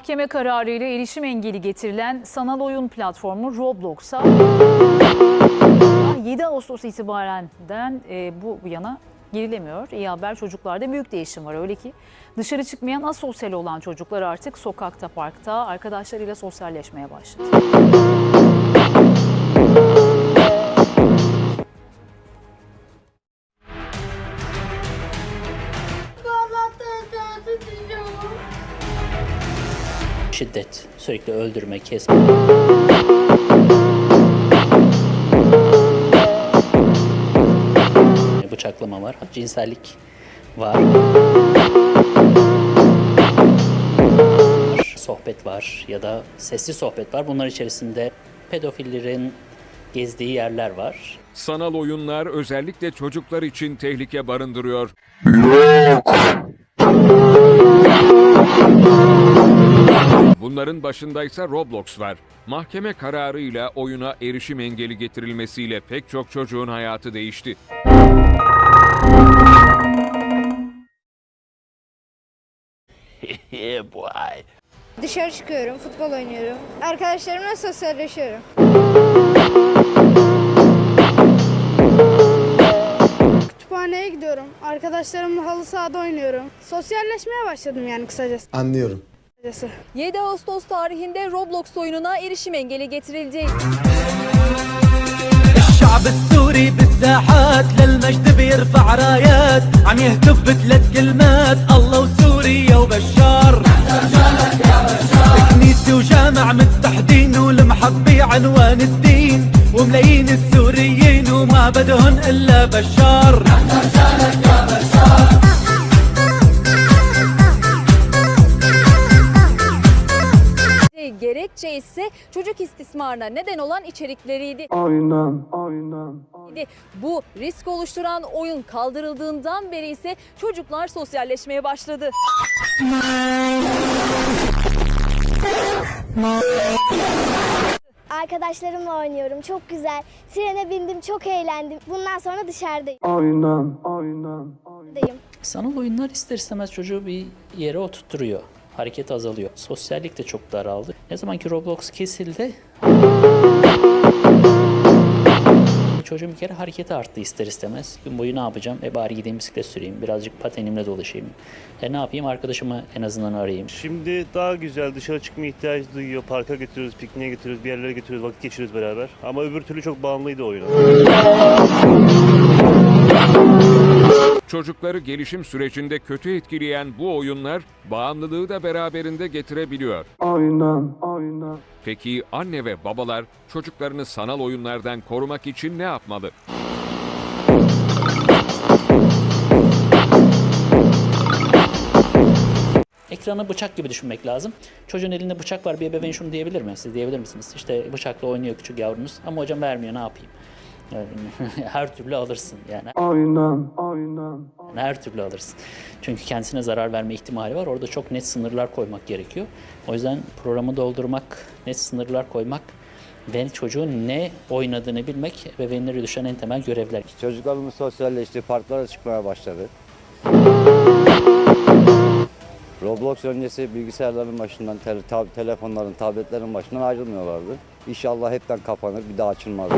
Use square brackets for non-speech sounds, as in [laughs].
Mahkeme kararıyla erişim engeli getirilen sanal oyun platformu Roblox'a 7 Ağustos itibarenden e, bu yana girilemiyor. İyi haber çocuklarda büyük değişim var öyle ki dışarı çıkmayan asosyal olan çocuklar artık sokakta, parkta arkadaşlarıyla sosyalleşmeye başladı. Şiddet, sürekli öldürme, kesme. Bıçaklama var, cinsellik var. Sohbet var ya da sesli sohbet var. Bunlar içerisinde pedofillerin gezdiği yerler var. Sanal oyunlar özellikle çocuklar için tehlike barındırıyor. Bunların başındaysa Roblox var. Mahkeme kararıyla oyuna erişim engeli getirilmesiyle pek çok çocuğun hayatı değişti. [laughs] Dışarı çıkıyorum, futbol oynuyorum. Arkadaşlarımla sosyalleşiyorum. Kütüphaneye gidiyorum. Arkadaşlarımla halı sahada oynuyorum. Sosyalleşmeye başladım yani kısacası. Anlıyorum. Kısacası. 7 Ağustos tarihinde Roblox oyununa erişim engeli getirildi. الشعب السوري بالساحات للمجد بيرفع رايات عم يهتف بثلاث كلمات الله وسوريا وبشار. كنيسة وجامع متحدين والمحط عنوان الدين. وملايين السوريين وما بدهن إلا بشار. Gerekçe ise çocuk istismarına neden olan içerikleriydi. aynen aynen Bu risk oluşturan oyun kaldırıldığından beri ise çocuklar sosyalleşmeye başladı. Arkadaşlarımla oynuyorum. Çok güzel. Trene bindim, çok eğlendim. Bundan sonra dışarıdayım. aynen aynen Sanal oyunlar ister istemez çocuğu bir yere oturtturuyor. Hareket azalıyor. Sosyallik de çok daraldı. Ne zaman ki Roblox kesildi çocuğun bir kere hareketi arttı ister istemez. Gün boyu ne yapacağım? E bari gideyim bisiklet süreyim. Birazcık patenimle dolaşayım. E ne yapayım? Arkadaşımı en azından arayayım. Şimdi daha güzel dışarı çıkmaya ihtiyaç duyuyor. Parka götürüyoruz, pikniğe götürüyoruz, bir yerlere götürüyoruz, vakit geçiriyoruz beraber. Ama öbür türlü çok bağımlıydı oyuna. Çocukları gelişim sürecinde kötü etkileyen bu oyunlar bağımlılığı da beraberinde getirebiliyor. aynen aynen Peki anne ve babalar çocuklarını sanal oyunlardan korumak için ne yapmalı? Ekranı bıçak gibi düşünmek lazım. Çocuğun elinde bıçak var bir ebeveyn şunu diyebilir mi? Siz diyebilir misiniz? İşte bıçakla oynuyor küçük yavrunuz ama hocam vermiyor ne yapayım? Yani [laughs] her türlü alırsın yani. aynen aynen Yani her türlü alırsın. Çünkü kendisine zarar verme ihtimali var. Orada çok net sınırlar koymak gerekiyor. O yüzden programı doldurmak, net sınırlar koymak ve çocuğun ne oynadığını bilmek ebeveynlere düşen en temel görevler. Çocuklarımız sosyalleşti, parklara çıkmaya başladı. Roblox öncesi bilgisayarların başından, te- tab- telefonların, tabletlerin başından ayrılmıyorlardı. İnşallah hepten kapanır, bir daha açılmaz.